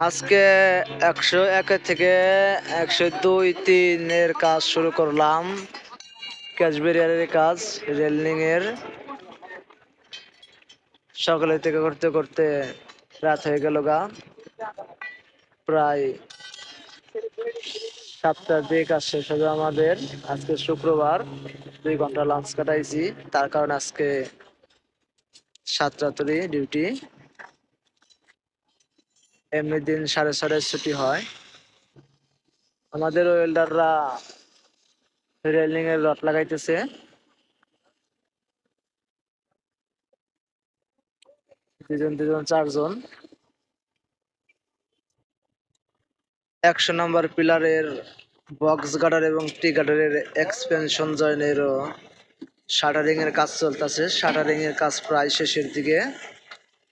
আজকে একশো এক থেকে একশো দুই তিনের কাজ শুরু করলাম। ক্যাশ বেরিয়ারের কাজ, রেলিং এর। সকালে থেকে করতে করতে রাত হয়ে গেল গা। প্রায় সাতটার দিকে কাজ শেষ হবে আমাদের। আজকে শুক্রবার, দুই ঘণ্টা লাঞ্চ কাটাইছি। তার কারণে আজকে সাতটা তরি ডিউটি এমনি দিন সাড়ে ছটায় ছুটি হয়। আমাদের ওয়েল্ডাররা রেলিং এর রড লাগাইতেছে। দুজন দুজন, চারজন। একশো নম্বর পিলারের বক্স গার্ডার এবং টি গার্ডারের এক্সপেনশন জয়েনেরও শাটারিং এর কাজ চলতেছে। শাটারিং এর কাজ প্রায় শেষের দিকে।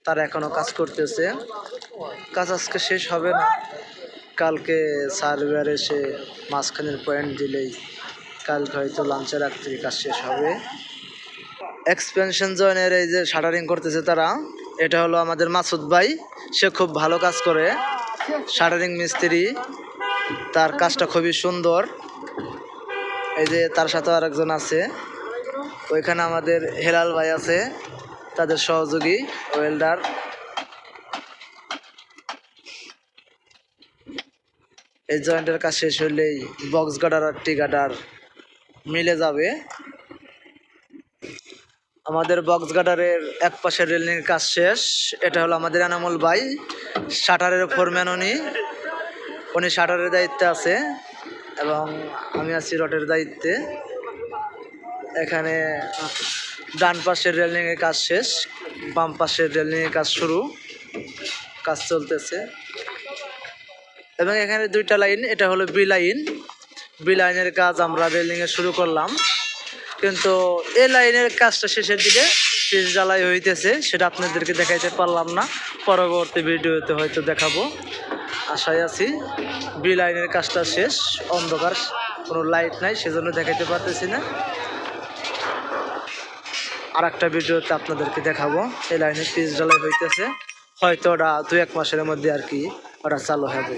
তারা এখনও কাজ করতেছে। কাজ আজকে শেষ হবে না। কালকে সার্ভেয়ার এসে মাঝখানের পয়েন্ট দিলেই কালকে হয়তো লাঞ্চের থেকে কাজ শেষ হবে। এক্সপেনশন জয়েনের এই যে শাটারিং করতেছে তারা, এটা হলো আমাদের মাসুদ ভাই। সে খুব ভালো কাজ করে। শাটারিং মিস্ত্রি, তার কাজটা খুবই সুন্দর। এই যে তার সাথে আরেকজন আছে। ওইখানে আমাদের হেলাল ভাই আছে, তাদের সহযোগী ওয়েল্ডার এই জয়েন্টের কাজ শেষ হলেই বক্স গার্ডার আর টি গার্ডার মিলে যাবে। আমাদের বক্স গার্ডারের এক পাশের রেলিং কাজ শেষ। এটা হলো আমাদের এনামুল ভাই, শাটারের ফোরম্যান উনি। উনি শাটারের দায়িত্বে আছে এবং আমি আছি রটের দায়িত্বে। এখানে ডান পাশের রেলিং এর কাজ শেষ, বাম পাশের রেলিং এর কাজ শুরু। কাজ চলতেছে। এবং এখানে দুইটা লাইন, এটা হলো বি লাইন। বি লাইনের কাজ আমরা এ শুরু করলাম। কিন্তু এই লাইনের কাজটা শেষের দিকে শেষ জ্বালাই হইতেছে, সেটা আপনাদেরকে দেখাইতে পারলাম না। পরবর্তী ভিডিওতে হয়তো দেখাবো। আশায় আছি বি লাইনের কাজটা শেষ। অন্ধকার, কোনো লাইট নাই, সেজন্য দেখাইতে পারতেছি না। আর একটা ভিডিওতে আপনাদেরকে দেখাবো। এই লাইনে পিস জ্বালাই হইতেছে। হয়তো ওটা দু এক মাসের মধ্যে আর কি ওটা চালু হবে।